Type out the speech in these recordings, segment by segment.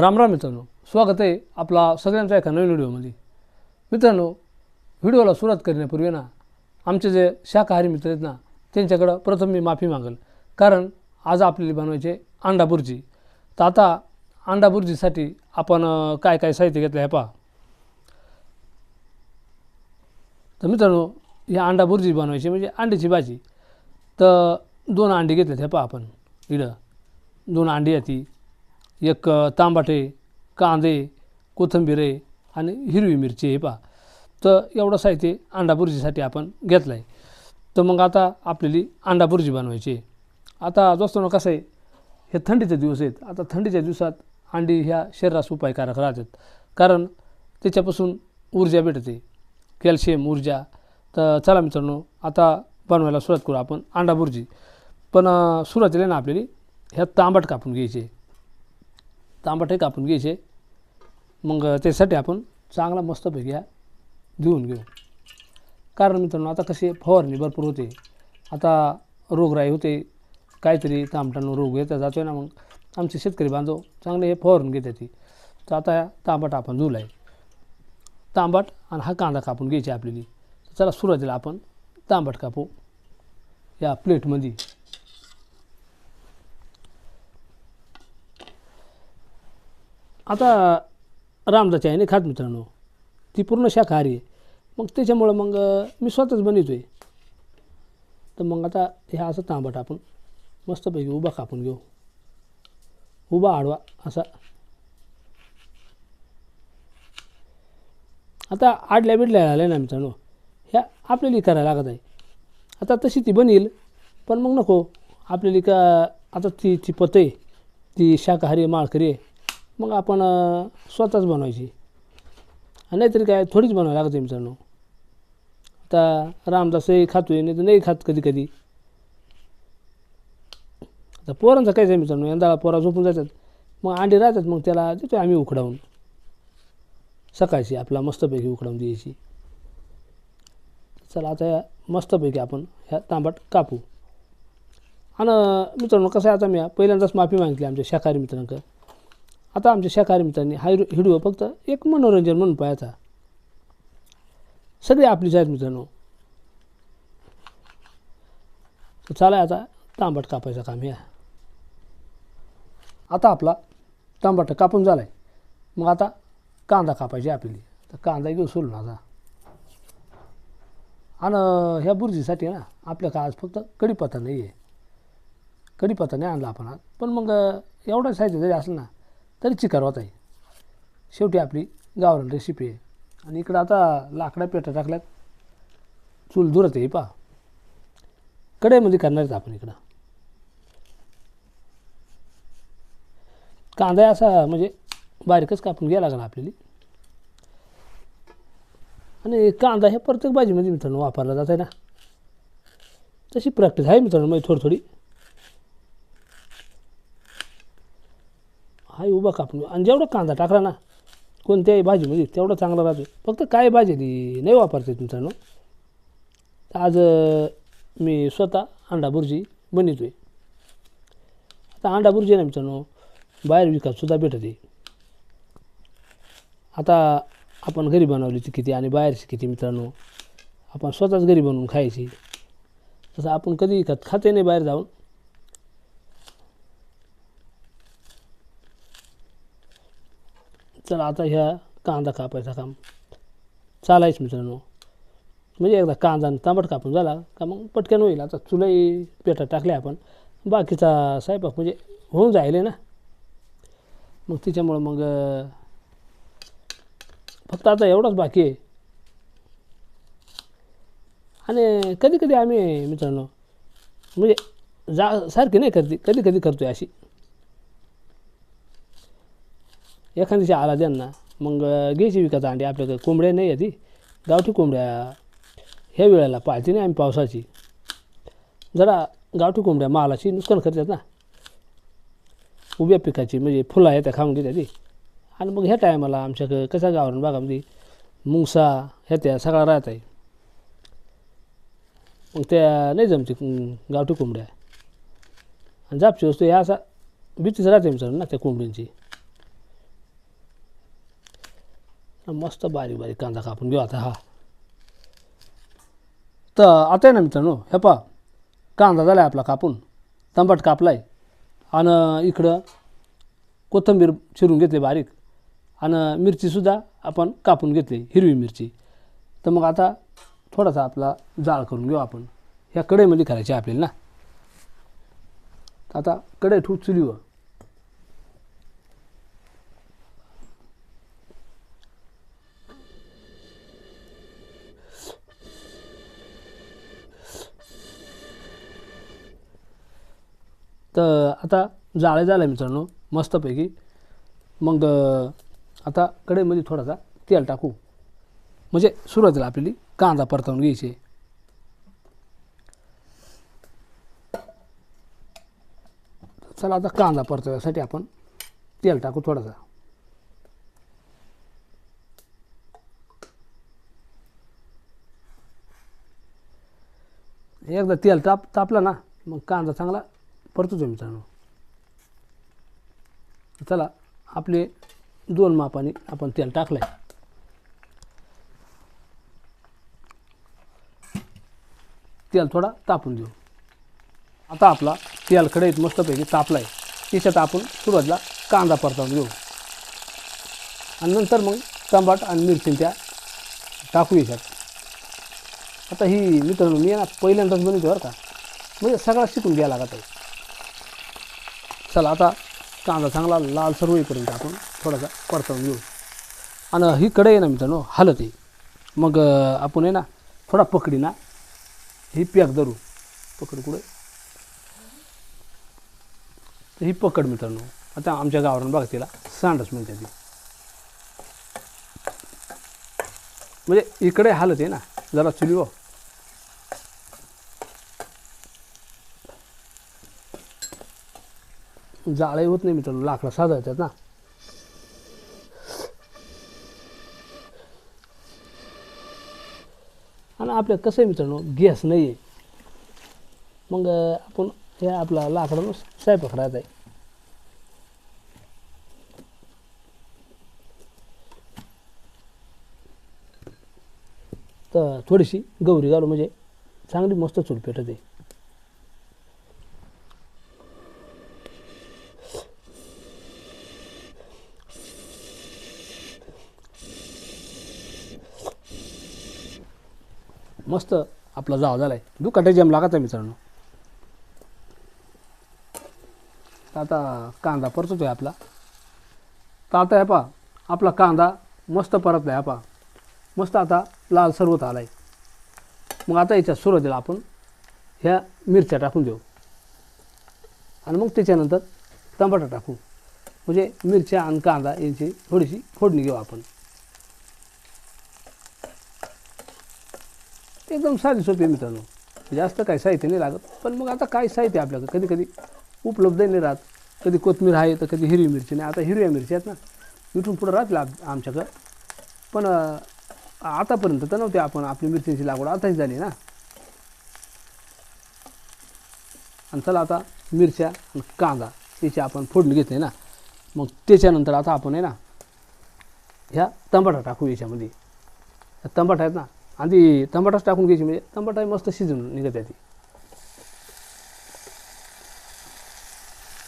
राम राम मित्रांनो स्वागत आहे आपला सगळ्यांचा एका नवीन व्हिडिओमध्ये. मित्रांनो व्हिडिओला सुरुवात करण्यापूर्वी ना आमचे जे शाकाहारी मित्र आहेत ना त्यांच्याकडं प्रथम मी माफी मागेल. कारण आज आपल्याला बनवायचे अंडा बुर्जी. तर आता अंडा बुर्जीसाठी आपण काय काय साहित्य घेतलं आहे पहा. तर मित्रांनो या अंडा बुर्जी बनवायची म्हणजे अंड्याची भाजी. तर दोन अंडी घेतलेत हे पहा आपण. इडं दोन अंडी येते एक तांबाटे कांदे कोथिंबीर आहे आणि हिरवी मिरची आहे पहा. तर एवढं साहित्य अंडा बुर्जीसाठी आपण घेतलं आहे तर मग आता आपल्याली अंडा बुर्जी बनवायची आहे. आता दोस्तांनो कसं आहे हे थंडीचे दिवस आहेत. आता थंडीच्या दिवसात अंडी ह्या शरीरास उपायकारक राहतात. कारण त्याच्यापासून ऊर्जा भेटते. कॅल्शियम ऊर्जा. तर चला मित्रांनो आता बनवायला सुरुवात करू आपण अंडा बुर्जी पण सुरुवातीला ना आपल्याला ह्या तांबट कापून घ्यायचे. तांबटे कापून घ्यायचे. मग त्यासाठी आपण चांगला मस्तपैकी ह्या धुवून घेऊ. कारण मित्रांनो आता कसे फवारणी भरपूर होते. आता रोगराई होते. काहीतरी तांबटानं रोग येता जातो आहे ना मग. आमचे शेतकरी बांधव चांगले हे फवारून घेते ती तर आता तांबट आपण धुला आहे. तांबट आणि हा कांदा कापून घ्यायची आपल्याला. चला सुरुवातीला आपण तांबट कापू. या प्लेटमध्ये आता रामदाची आहे ना खात मित्रांनो. ती पूर्ण शाकाहारी आहे. मग त्याच्यामुळं मग मी स्वतःच बनवतो आहे तर मग आता ह्या असं तांबट आपण मस्तपैकी उभा कापून घेऊ. उभा आडवा असा. आता आडल्या बिडल्या आल्या ना मित्रांनो. ह्या आपल्याला करायला लागत आहे. आता तशी ती बनील पण मग नको. आपल्याला का आता ती ती पत आहे ती शाकाहारी माळकरी आहे. मग आपण स्वतःच बनवायची. नाहीतरी काय थोडीच बनवायला लागते मित्रांनो. आता रामदासही खातोय नाही तर नाही खात कधी कधी. आता पोरांचं काहीच आहे मित्रांनो यंदा पोरा झोपून जातात. मग अंडी राहतात मग त्याला देतो आम्ही उकडावून. सकाळची आपला मस्तपैकी उकडावून द्यायची. चला आता या मस्तपैकी आपण ह्या तांबट कापू. आणि मित्रांनो कसं आहे आता मी पहिल्यांदाच माफी मागितली आमच्या शाकाहारी मित्रांकडे आता आमच्या शाकाहारी मित्रांनी हा हिरो- व्हिडिओ फक्त एक मनोरंजन म्हणून पाहायचा. सगळे आपलीच आहेत मित्रांनो. तर चालाय आता तांबट कापायचं काम या आता आपला तांबट कापून झाला आहे मग आता कांदा कापायची आपली. तर कांदा घेऊ सोडून आता. आणि ह्या बुर्जीसाठी ना आपल्या का आज फक्त कढीपत्ता नाही आहे कढीपत्ता नाही आणला आपण आज. पण मग एवढं साहित्य जरी असेल ना तरी चिकार आहे. शेवटी आपली गावरान रेसिपी आहे. आणि इकडं आता लाकडा पेटा टाकल्यात. चूल दुरत आहे पा कढईमध्ये करणार आहेत आपण इकडं. कांदा असा म्हणजे बारीकच कापून घ्यायला लागला आपल्याला. आणि कांदा हे प्रत्येक भाजीमध्ये मित्रांनो वापरला जात आहे ना. तशी प्रॅक्टिस आहे मित्रांनो म्हणजे थोडी थोडी. हा उभा कापून आपण आणि जेवढा कांदा टाकला ना कोणत्याही भाजीमध्ये तेवढं चांगलं राहतो. फक्त काय भाजी ती नाही वापरते मित्रांनो तर आज मी स्वतः अंडा बुर्जी बनवतो आहे आता अंडा बुर्जी ना मित्रांनो बाहेर विकतसुद्धा भेटते. आता आपण घरी बनवली ती किती आणि बाहेरची किती मित्रांनो आपण स्वतःच घरी बनवून खायची. तसं आपण कधी खात खाते नाही बाहेर जाऊन. चला आता ह्या कांदा कापायचा काम. चालायच मित्रांनो. म्हणजे एकदा कांदा आणि तांबट कापून झाला का मग पटकन होईल. आता चुलाही पेटा टाकल्या आपण. बाकीचा स्वयंपाक म्हणजे होऊन जाईल ना. मग तिच्यामुळं मग फक्त आता एवढंच बाकी आहे. आणि कधी कधी आम्ही मित्रांनो म्हणजे जा सारखी नाही करते कधी कधी करतो आहे अशी. एखाद्या दिवशी आला त्यांना मग घ्यायची विकत अंडी आपल्याकडे कोंबड्या नाही आहे ती. गावठी कोंबड्या ह्या वेळेला पाळते नाही आम्ही पावसाची. जरा गावठी कोंबड्या मालाची नुकसान करतात ना. उभ्या पिकाची म्हणजे फुलं आहे त्या खाऊन घेतात ती. आणि मग ह्या टायमाला आमच्याकडं कसा गावरण भागामध्ये मुंगसा ह्या त्या सगळा राहत आहे. मग त्या नाही जमते गावठी कोंबड्या. आणि जापची वस्तू ह्या असा भीतीच राहते मित्रांनो ना त्या कोंबडींची मस्त बारीक बारीक कांदा कापून घेऊ आता हा. तर आता आहे ना मित्रांनो हे पा कांदा झाला आहे आपला कापून तंबाट आहे आणि इकडं कोथिंबीर चिरून घेतली बारीक आणि मिरचीसुद्धा आपण कापून घेतली हिरवी मिरची. तर मग आता थोडासा आपला जाळ करून घेऊ आपण. ह्या कढईमध्ये करायची आपल्याला ना. आता कढई ठेवू चुलीवर. तर आता जाळे झालं मित्रांनो मस्तपैकी. मग आता कढईमध्ये थोडासा तेल टाकू. म्हणजे सुरुवातीला आपल्याला कांदा परतवून घ्यायचे. चला आता कांदा परतव्यासाठी आपण तेल टाकू थोडासा. एकदा तेल ताप तापला ना मग कांदा चांगला परतूच मित्रांनो. चला आपले दोन मापाने आपण तेल टाकलंय. तेल थोडा तापून देऊ. आता आपला तेल कढईत मस्तपैकी तापलाय. त्याच्यात आपण सुरुवातीला कांदा परतावून घेऊ. आणि नंतर मग टमाट आणि मिरची त्या टाकू याच्यात. आता ही मित्रांनो मी ना पहिल्यांदाच बनवतो बरं का. म्हणजे सगळा शिकून घ्यायला लागत आहे. चला आता कांदा चांगला लालसर होईपर्यंत आपण थोडासा परतवून घेऊ. आणि ही कडे आहे ना मित्रांनो हलत आहे. मग आपण आहे ना थोडा पकडी ना ही पॅक धरू. पकड कुठे? तर ही पकड मित्रांनो. आता आमच्या गावावरून बघा तिला सांडच म्हणते ती. म्हणजे इकडे हालत आहे ना जरा चुली हो. जाळे होत नाही मित्रांनो लाकडं साधा येतात ना. आणि आपल्या कसं आहे मित्रांनो गॅस नाही आहे मग आपण हे आपला लाकडानं स्वयंपाक राहत आहे. तर थोडीशी गौरी घालू म्हणजे चांगली मस्त चूल पेटत आहे. मस्त आपला जाव झालाय. दुखाटे जेम लागत आहे मित्रांनो? आता कांदा परतोय आपला. तर आता हे पा आपला कांदा मस्त परतला आहे पा मस्त आता लाल सर्वत आला आहे मग आता याच्या सुरुवातीला आपण ह्या मिरच्या टाकून देऊ. आणि मग त्याच्यानंतर टमाटा टाकू. म्हणजे मिरच्या आणि कांदा यांची थोडीशी फोडणी घेऊ आपण. एकदम साधी सोपी आहे मित्रांनो. म्हणजे जास्त काही साहित्य नाही लागत. पण मग आता काय साहित्य आपल्याकडे आपल्याकडं? कधी कधी उपलब्ध नाही राहत. कधी कोथमीर आहे तर कधी हिरवी मिरची नाही. आता हिरव्या मिरची आहेत ना इथून पुढं राहतील आप- आमच्याकडं. पण आतापर्यंत तर नव्हते आपण आपली मिरचीची लागवड आताही झाली ना. आणि चला आता मिरच्या आणि कांदा याची आपण फोडणी घेतली ना. मग त्याच्यानंतर आता आपण आहे ना ह्या तंबाटा टाकू याच्यामध्ये. ह्या आहेत ना आधी टमाटाच टाकून घ्यायची म्हणजे टमाटा मस्त शिजून निघत आहे ती.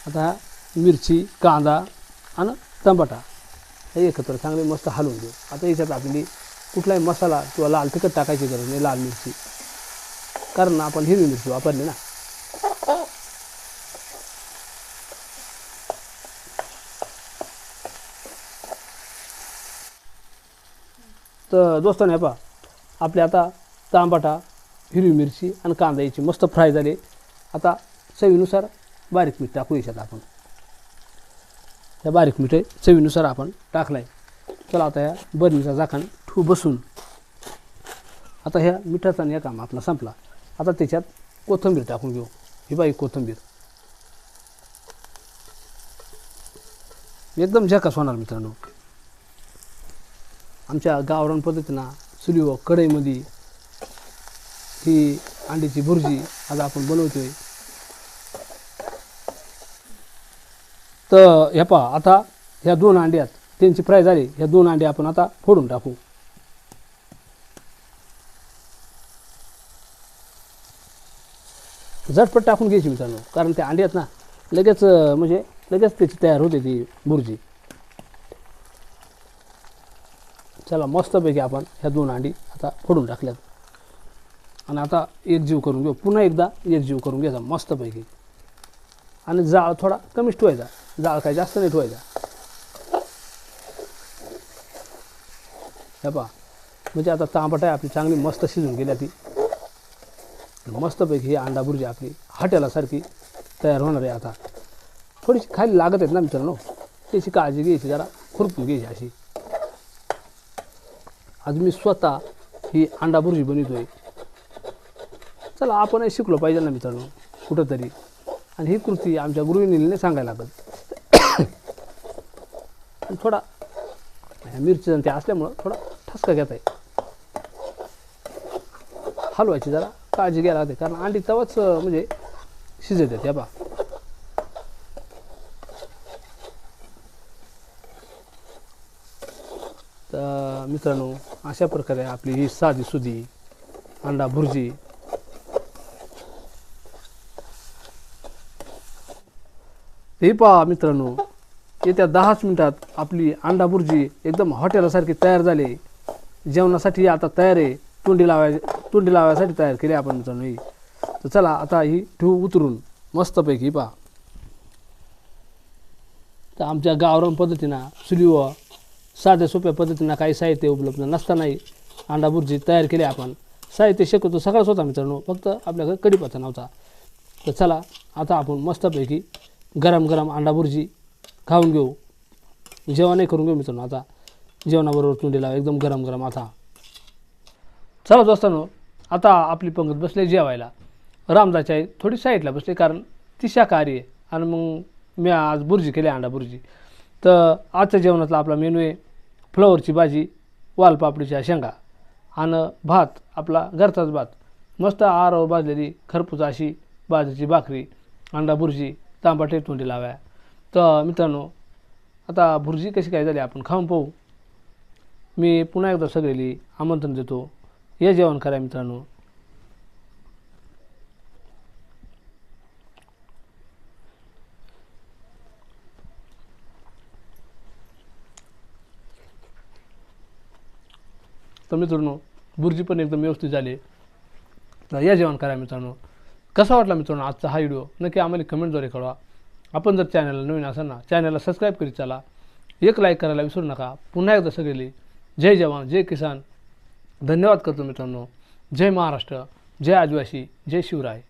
आता मिरची कांदा आणि टमाटा हे एकत्र चांगले मस्त हलवून घेऊ. आता याच्यात आपली कुठलाही मसाला किंवा लाल तिखट टाकायची गरज नाही लाल मिरची. कारण आपण हिरवी मिरची वापरली ना. तर दोस्तांनी हे पहा. आपले आता तांबाटा हिरवी मिरची आणि कांदा याची मस्त फ्राय झाले. आता चवीनुसार बारीक मीठ टाकू याच्यात आपण. त्या बारीक मीठ चवीनुसार आपण टाकलाय. चला आता ह्या बरणीचा झाकण ठू बसून. आता ह्या मिठाचा आणि या काम आपला संपला. आता त्याच्यात कोथिंबीर टाकून घेऊ. ही बाई कोथिंबीर. एकदम झकास होणार मित्रांनो. आमच्या गावरान पद्धतीनं चुलीवर कढईमध्ये ही अंड्याची भुर्जी आज आपण बनवतोय. तर ह्या पहा आता ह्या दोन अंड्यात त्यांची फ्राय झाली. ह्या दोन अंडे आपण आता फोडून टाकू. झटपट टाकून घ्यायची मित्रांनो कारण त्या अंड्यात ना लगेच म्हणजे लगेच त्याची तयार होते ती भुर्जी चला मस्तपैकी आपण ह्या दोन अंडी आता फोडून टाकल्यात. आणि आता एक जीव करून घेऊ. पुन्हा एकदा एक जीव करून घ्यायचा मस्तपैकी. आणि जाळ थोडा कमीच ठेवायचा. जाळ काय जास्त नाही ठेवायचा. हे पहा. म्हणजे आता तांबट आहे आपली चांगली मस्त शिजून गेल्या ती. मस्तपैकी ही अंडा भुर्जी आपली हॉटेलासारखी तयार होणार आहे आता. थोडीशी खाली लागत आहेत ना मित्रांनो. त्याची काळजी घ्यायची जरा खुरपून घ्यायची अशी. आज मी स्वतः ही अंडा बुर्जी बनवतोय. चला आपणही शिकलो पाहिजे ना मित्रांनो कुठंतरी. आणि ही कृती आमच्या गृहिणीने सांगायला लागत. थोडा ह्या मिरची जण ते असल्यामुळं थोडा ठसका घेत आहे हलवायची जरा काळजी घ्यायला लागते कारण अंडी तवाच म्हणजे शिजत येते बा तर मित्रांनो अशा प्रकारे आपली ही साधी सुधी अंडा भुर्जी. हे पहा मित्रांनो येत्या दहाच मिनिटात आपली अंडा भुर्जी एकदम हॉटेलासारखी तयार झाली. जेवणासाठी आता तयार आहे. तोंडी लावाय तोंडी लावायसाठी तयार केली आपण मित्रांनो ही. तर चला आता ही ठेवू उतरून. मस्तपैकी पहा. तर आमच्या गावरान पद्धतीनं चुलीवर साध्या सोप्या पद्धतीनं काही साहित्य उपलब्ध नसतानाही अंडाभुर्जी तयार केली आपण. साहित्य शक्यतो सगळाच होता मित्रांनो फक्त आपल्याकडे कढीपत्ता नव्हता. तर चला आता आपण मस्तपैकी गरम गरम अंडाभुर्जी खाऊन घेऊ. जेवणही करून घेऊ मित्रांनो आता. जेवणाबरोबर तोंडीला एकदम गरम गरम आता. चला दोस्तांनो आता आपली पंगत बसले जेवायला. रामदाची आई थोडी साईडला बसली कारण ती शाकाहारी आहे. आणि मग मी आज बुर्जी केली अंडा बुर्जी. तर आजच्या जेवणातला आपला मेनू आहे फ्लॉवरची भाजी वालपापडीच्या शेंगा आणि भात आपला घरचाच भात. मस्त आरव भाजलेली खरपूस अशी बाजरीची भाकरी अंडा भुर्जी तांबाटे तोंडी लाव्या. तर मित्रांनो आता भुर्जी कशी काय झाली आपण खाऊन पाहू. मी पुन्हा एकदा सगळेली आमंत्रण देतो. हे जेवण करा मित्रांनो. तर मित्रांनो बुर्जी पण एकदम व्यवस्थित झाली. तर या जेवण करा मित्रांनो. कसा वाटला मित्रांनो आजचा हा व्हिडिओ नक्की आम्हाला कमेंटद्वारे कळवा. आपण जर चॅनलला नवीन असाल ना चॅनलला सबस्क्राईब करीत चला. एक लाईक करायला विसरू नका. पुन्हा एकदा सगळी जय जवान जय किसान. धन्यवाद करतो मित्रांनो. जय महाराष्ट्र जय आदिवासी जय शिवराय.